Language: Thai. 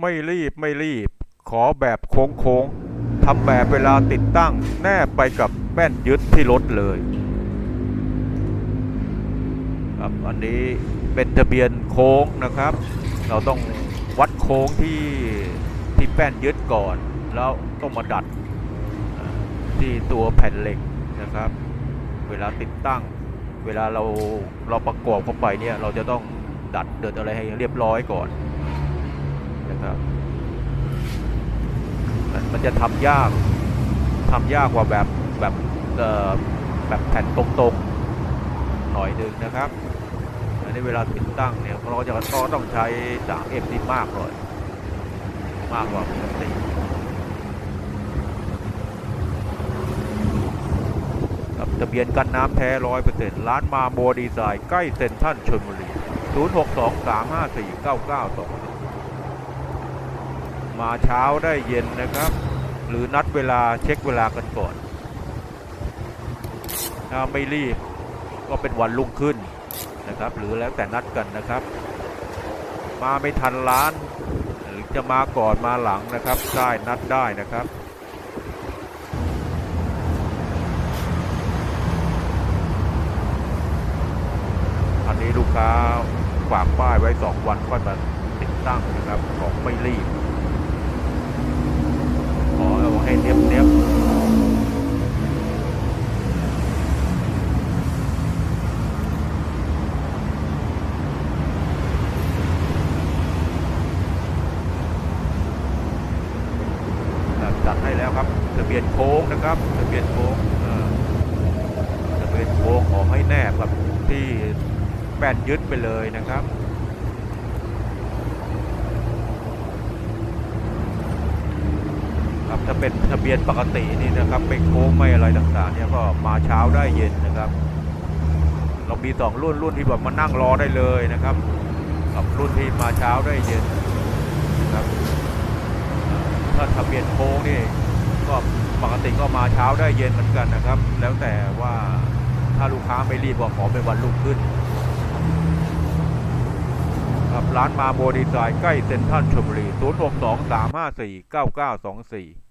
ไม่รีบไม่รีบ ขอแบบโค้งๆทำแบบเวลาติดตั้งแนบไปกับแป้นยึดที่รถเลยครับอันนี้เป็นทะเบียนโค้งนะครับ เราต้องวัดโค้งที่ที่แป้นยึดก่อน แล้วต้องมาดัดที่ตัวแผ่นเหล็กนะครับ เวลาติดตั้ง เวลาเราเราประกอบเข้าไปเนี่ยเราจะต้องดัดเดินอะไรให้เรียบร้อยก่อน นะครับมันจะทำยากทำยากกว่าแบบแบบแบบแผ่นตรงๆหน่อยหนึ่งนะครับอันนี้เวลาติดตั้งเนี่ยเราจะก็ต้องใช้ 3M ที่มากหน่อยมากกว่าปกติทะเบียนกันน้ำแท้ร้อยเปอร์เซ็นต์ร้านมาโบดีไซน์ใกล้เซ็นทรัลชลบุรีศูนย์หกสองสา มาเช้าได้เย็นนะครับ หรือนัดเวลาเช็คเวลากันก่อนถ้าไม่รีบก็เป็นวันรุ่งขึ้นนะครับ หรือแล้วแต่นัดกันนะครับ มาไม่ทันร้าน หรือจะมาก่อนมาหลังนะครับได้นัดได้นะครับอันนี้ลูกค้าฝากป้ายไว้สองวันค่อยมาติดตั้งนะครับของไม่รีบ ขอเอาให้เนียบเนียบ จัดให้แล้วครับทะเบียนโค้งนะครับทะเบียนโค้งทะเบียนโค้งขอให้แนบกับที่แป้นยึดไปเลยนะครับครับถ้าเป็นทะเบียนปกตินี่นะครับไม่โค้งไม่อะไรต่างๆเนี่ยก็มาเช้าได้เย็นนะครับ เรามีสองรุ่นรุ่นที่แบบมานั่งรอได้เลยนะครับ กับรุ่นที่มาเช้าได้เย็นนะครับ ถ้าทะเบียนโค้งนี่ก็ปกติก็มาเช้าได้เย็นเหมือนกันนะครับ แล้วแต่ว่าถ้าลูกค้าไม่รีบก็ขอเป็นวันรุ่งขึ้น ครับร้านมาโบดีไซน์ใกล้เซ็นทรัลชลบุรี 0